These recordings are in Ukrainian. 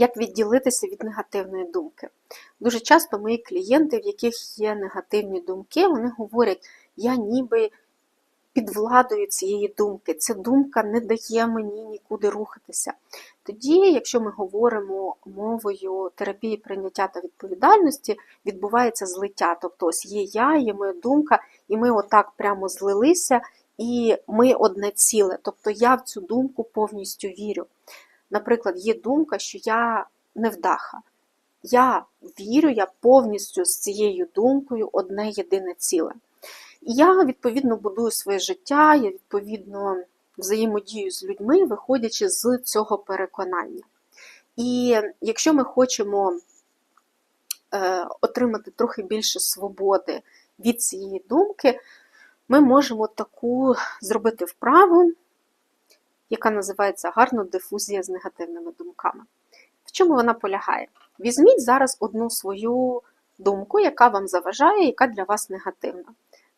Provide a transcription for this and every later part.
Як відділитися від негативної думки? Дуже часто мої клієнти, в яких є негативні думки, вони говорять, я ніби під владою цієї думки. Ця думка не дає мені нікуди рухатися. Тоді, якщо ми говоримо мовою терапії прийняття та відповідальності, відбувається злиття. Тобто, ось є я, є моя думка, і ми отак прямо злилися, і ми одне ціле. Тобто я в цю думку повністю вірю. Наприклад, є думка, що я невдаха. Я вірю, я повністю з цією думкою одне єдине ціле. І я, відповідно, будую своє життя, я, відповідно, взаємодію з людьми, виходячи з цього переконання. І якщо ми хочемо е, отримати трохи більше свободи від цієї думки, ми можемо таку зробити вправу, яка називається гарно дифузія з негативними думками. В чому вона полягає? Візьміть зараз одну свою думку, яка вам заважає, яка для вас негативна.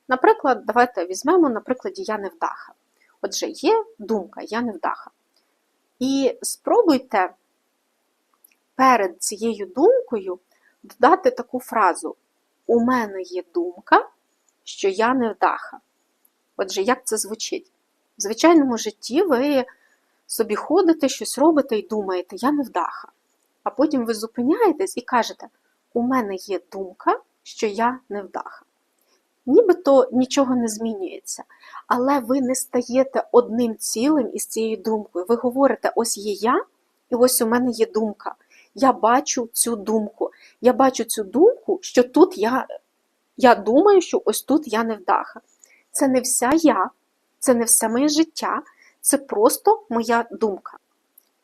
Наприклад, давайте візьмемо на прикладі я невдаха. Отже, є думка я невдаха. І спробуйте перед цією думкою додати таку фразу: У мене є думка, що я невдаха. Отже, як це звучить? В звичайному житті ви собі ходите, щось робите і думаєте, я невдаха. А потім ви зупиняєтесь і кажете, у мене є думка, що я невдаха. Нібито нічого не змінюється, але ви не стаєте одним цілим із цією думкою. Ви говорите, ось є я, і ось у мене є думка. Я бачу цю думку. Я бачу цю думку, що тут я, я думаю, що ось тут я невдаха. Це не вся я, це не все моє життя, це просто моя думка.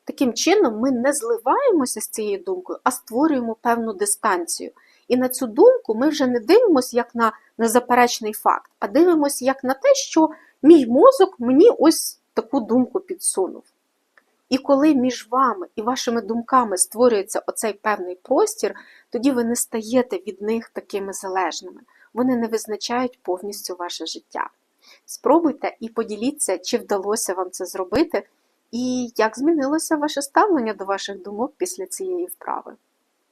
Таким чином, ми не зливаємося з цією думкою, а створюємо певну дистанцію. І на цю думку ми вже не дивимося як на незаперечний факт, а дивимося як на те, що мій мозок мені ось таку думку підсунув. І коли між вами і вашими думками створюється оцей певний простір, тоді ви не стаєте від них такими залежними. Вони не визначають повністю ваше життя. Спробуйте і поділіться, чи вдалося вам це зробити, і як змінилося ваше ставлення до ваших думок після цієї вправи.